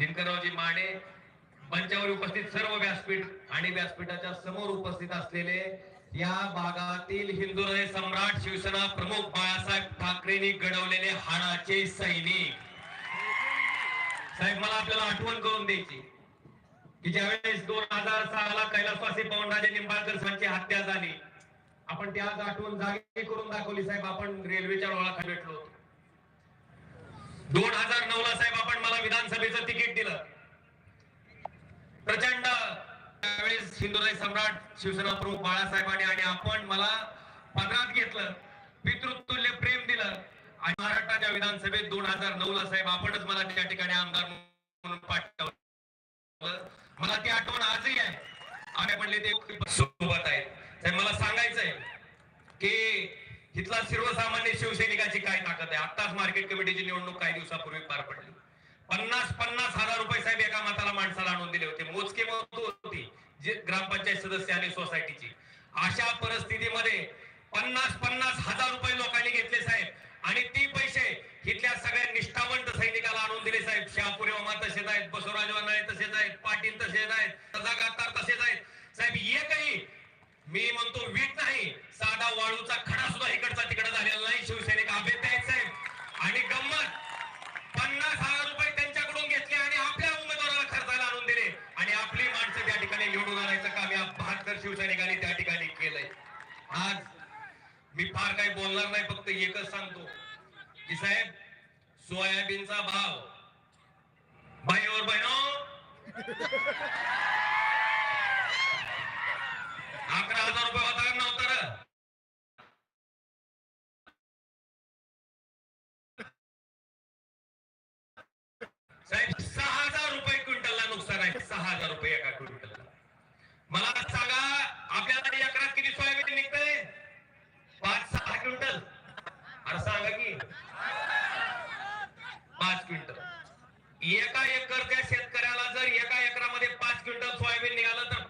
दिनकररावजी माने मंचावर उपस्थित सर्व व्यासपीठ आणि व्यासपीठाच्या समोर उपस्थित असलेले या भागातील हिंदुहृदय सम्राट शिवसेना प्रमुख बाळासाहेब ठाकरेंनी घडवलेले हाडाचे सैनिक. साहेब मला आपल्याला आठवण करून द्यायची की ज्यावेळेस दोन हजार सहाला कैलासवासी पवनराजे निंबाळकर सरांची हत्या झाली आपण त्या आज आठवण जागी करून दाखवली साहेब आपण रेल्वेच्या रोळाखाली भेटलो होतो. दोन हजार नऊ ला साहेब आपण मला विधानसभेचं तिकीट दिलं. प्रचंड त्यावेळेस हिंदुराय सम्राट शिवसेना प्रमुख बाळासाहेबांनी आणि आपण मला पदरात घेतलं पितृतुल्य प्रेम दिलं. आणि महाराष्ट्राच्या विधानसभेत दोन हजार नऊ ला साहेब आपणच मला त्या ठिकाणी आमदार म्हणून पाठवलं. मला ती आठवण आजही आहे. आम्ही म्हणले ते सोबत आहेत. मला सांगायचंय की तिथला सर्वसामान्य शिवसैनिकाची काय ताकद आहे? आत्ताच मार्केट कमिटीची निवडणूक काही दिवसापूर्वी पार पडली. पन्नास पन्नास हजार रुपये साहेब एका माताला माणसाला आणून दिले होते. मोजके मत होती. जे ग्रामपंचायत सदस्य आणि सोसायटीची अशा परिस्थितीमध्ये पन्नास पन्नास हजार रुपये लोकांनी घेतले साहेब. आणि ती पैसे इथल्या सगळ्या निष्ठावंत सैनिकाला आणून दिले साहेब. शहापुरे मामा तसेच आहेत बसवराज वनाळे तसेच आहेत पाटील तसेच आहेत गंमत. पन्नास हजार रुपये त्यांच्याकडून घेतले आणि आपल्या उमेदवाराला खर्चाला आणून दिले. आणि आपली माणसं त्या ठिकाणी निवडून आणायचं काम या बहात्तर शिवसैनिकांनी त्या ठिकाणी केलंय. आज मी फार काही बोलणार नाही फक्त एकच सांगतो. की साहेब सोयाबीनचा भाव भाईवर बहिणो अकरा हजार रुपये होता का नव्हता रे? साहेब सहा हजार रुपये क्विंटलला नुकसान आहे. सहा हजार रुपये एका क्विंटलला. मला सांगा आपल्याला एकरात किती सोयाबीन निघतंय? पाच सहा क्विंटल. अरे सांगा की. पाच क्विंटल. एका एकर त्या शेतकऱ्याला जर एका एकरामध्ये पाच क्विंटल सोयाबीन निघालं तर